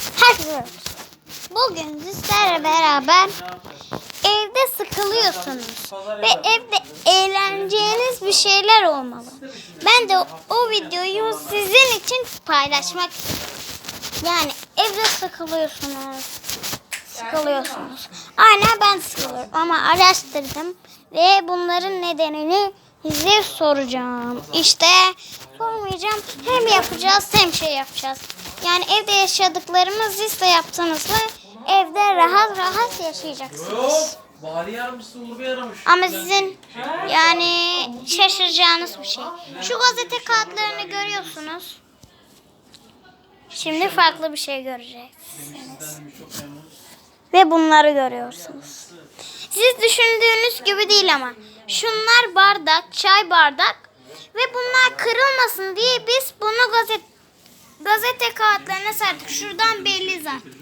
Herkese Bugün sizlerle beraber evde sıkılıyorsunuz ve evde eğleneceğiniz bir şeyler olmalı. Ben de o videoyu sizin için paylaşmak. Yani evde sıkılıyorsunuz. Sıkılıyorsunuz. Aynen ben sıkılıyorum ama araştırdım ve bunların nedenini size soracağım. İşte sormayacağım. Hem yapacağız hem şey yapacağız. Yani evde yaşadıklarımız liste yaptığınız mı evde rahat rahat yaşayacaksınız. Bari yardımcısı Uğur Bey aramış. Ama sizin yani şaşıracağınız bir şey. Şu gazete kağıtlarını görüyorsunuz. Şimdi farklı bir şey göreceksiniz. Ve bunları görüyorsunuz. Siz düşündüğünüz gibi değil ama. Şunlar bardak, çay bardak. Ve bunlar kırılmasın diye biz bunu gazete gazete kağıtlarına serdik. Şuradan belli zaten.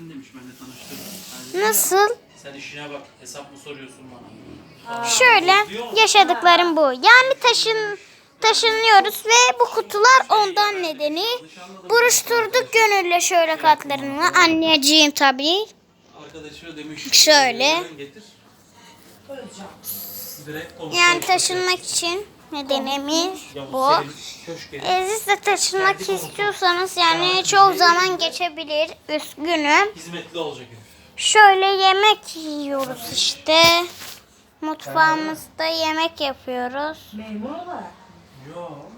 Nasıl? Sen işine bak. Hesap mı soruyorsun bana? Şöyle yaşadıklarım bu. Yani taşın taşınıyoruz ve bu kutular ondan nedeni. Buruşturduk gönülle şöyle katlarını. Anneciğim tabii. Şöyle. "Yarın Getir. Direkt konuşalım. Yani taşınmak için nedenimiz bu. E, siz de taşınmak istiyorsanız yani çok zaman geçebilir. Üzgünüm. Hizmetli olacak. Şöyle yemek yiyoruz işte. Mutfağımızda yemek yapıyoruz. Yok.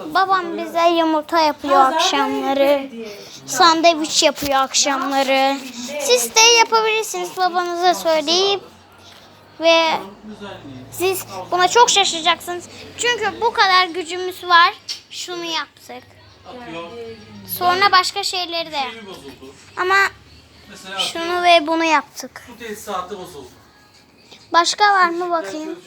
Babam bize yumurta yapıyor akşamları. Sandviç yapıyor akşamları. Siz de yapabilirsiniz babanıza söyleyip. Ve siz buna çok şaşıracaksınız. Çünkü bu kadar gücümüz var. Şunu yaptık. Sonra başka şeyleri de. Ama şunu ve bunu yaptık. su tesisatı bozuldu. Başka var mı bakayım?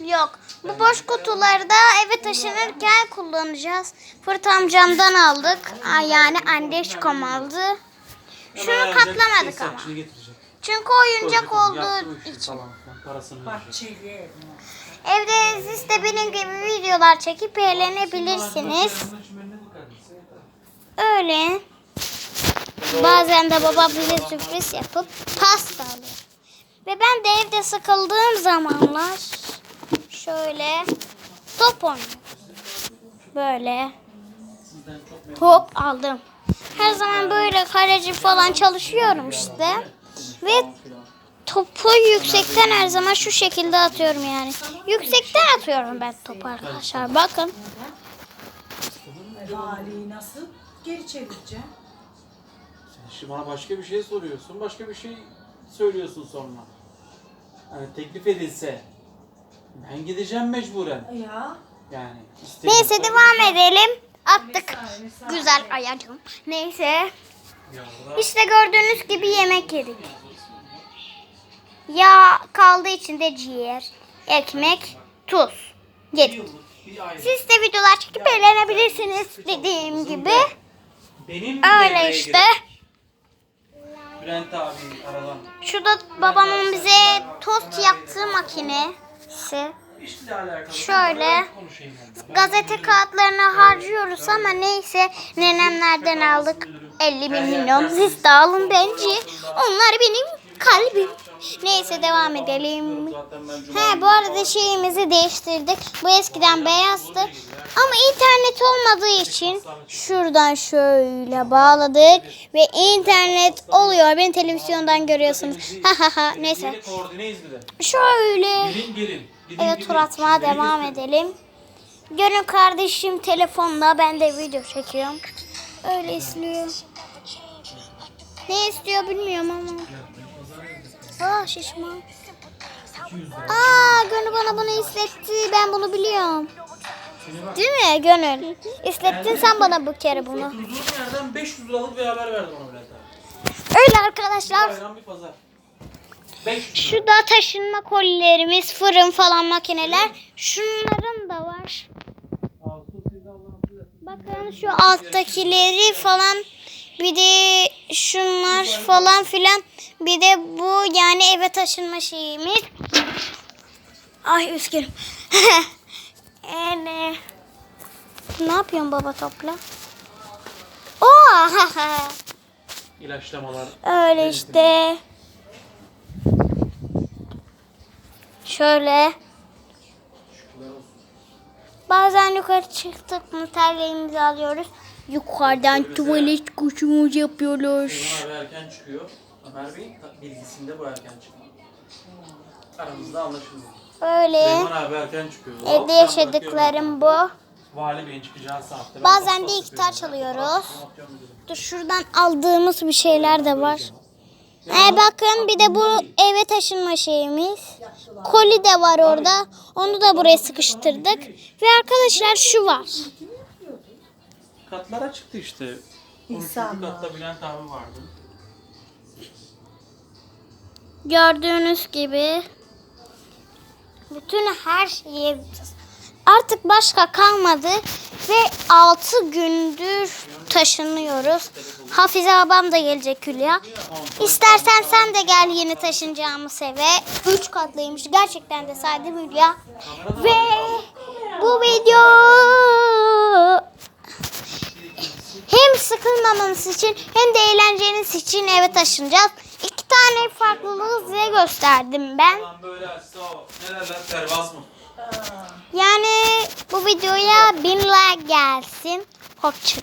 Yok. Bu boş kutuları da eve taşınırken kullanacağız. Fırt amcamdan aldık. Yani anneşkom aldı. Şunu katlamadık ama. Çünkü oyuncak olduğu için. falan. Evde siz de benim gibi videolar çekip eğlenebilirsiniz. Öyle. Bazen de baba bize sürpriz yapıp pasta alıyor. Ve ben de evde sıkıldığım zamanlar şöyle top oynuyorum. Böyle top aldım. Her zaman böyle kaleci falan çalışıyorum işte. Ve topu yüksekten her zaman şu şekilde atıyorum yani. Yüksekten atıyorum ben topu arkadaşlar. Bakın. Valiyi nasıl geri çevireceğim? Sen şimdi bana başka bir şey soruyorsun, başka bir şey söylüyorsun sonra. Hani teklif edilse ben gideceğim mecburen. Ya. Yani Neyse devam edelim. Attık. Güzel ayacım. Neyse. İşte gördüğünüz gibi yemek yedik. Yağ kaldı içinde ciğer, ekmek, tuz. Yedik. Siz de videolar çekip eğlenebilirsiniz dediğim gibi. Benim Öyle işte. Bülent abi aradan. Şu da babamın bize tost yaptığı makinesi. Şöyle. De. Gazete kağıtlarını harcıyoruz ama neyse nenemlerden aldık 50 bin milyon. Siz de alın bence. Onlar benim kalbim. Neyse devam edelim. He bu arada şeyimizi değiştirdik. Bu eskiden beyazdı. Ama internet olmadığı için şuradan şöyle bağladık ve internet oluyor. Beni televizyondan görüyorsunuz. Ha ha ha neyse. Şöyle Gelin gelin. Gidin, eve gidin. tur atmaya devam edelim. Görün kardeşim telefonla ben de video çekiyorum. Öyle istiyor. Ne istiyor bilmiyorum ama. Aa şişman. Aa Gönül bana bunu istetti. Ben bunu biliyorum. Değil mi Gönül? İstettin sen bana bu kere bunu. Durduğum yerden 500 liralık bir haber verdi bana Bülent abi. Öyle arkadaşlar. Bayram bir pazar. 500 lira. Şu da taşınma kolilerimiz, fırın falan makineler. Şunların da var. Bakın şu alttakileri falan bir de şunlar falan filan bir de bu yani eve taşınma şeyimiz. Ay üzgünüm. yani, ne yapıyorsun baba topla? Oo, İlaçlamalar. öyle işte. Şöyle. Bazen yukarı çıktık mı terliğimizi alıyoruz. Yukarıdan tuvalet kuşumuz yapıyoruz. Erken çıkıyor. Ömer Bey'in bilgisinde bu erken çıkma. Aramızda anlaşılıyor. Böyle. Süleyman abi erken çıkıyor. Evde yaşadıklarım bu. Vali Bey'in çıkacağı saatte. Bazen de gitar çalıyoruz. Dur şuradan aldığımız bir şeyler de var. Ee, bakın bir de bu eve taşınma şeyimiz. Koli de var orada. Onu da buraya sıkıştırdık. Ve arkadaşlar şu var. Katlara çıktı işte. 13. İnsanlar. katta Bülent abi vardı. Gördüğünüz gibi bütün her şeyi artık başka kalmadı ve 6 gündür taşınıyoruz. Hafize babam da gelecek Hülya. İstersen sen de gel yeni taşınacağımız eve. 3 katlıymış. Gerçekten de saydım Hülya. Ve bu video hem sıkılmamanız için hem de eğlenceniz için eve taşınacağız. Tane farklılığı size gösterdim ben. Yani bu videoya bin like gelsin. Hoşça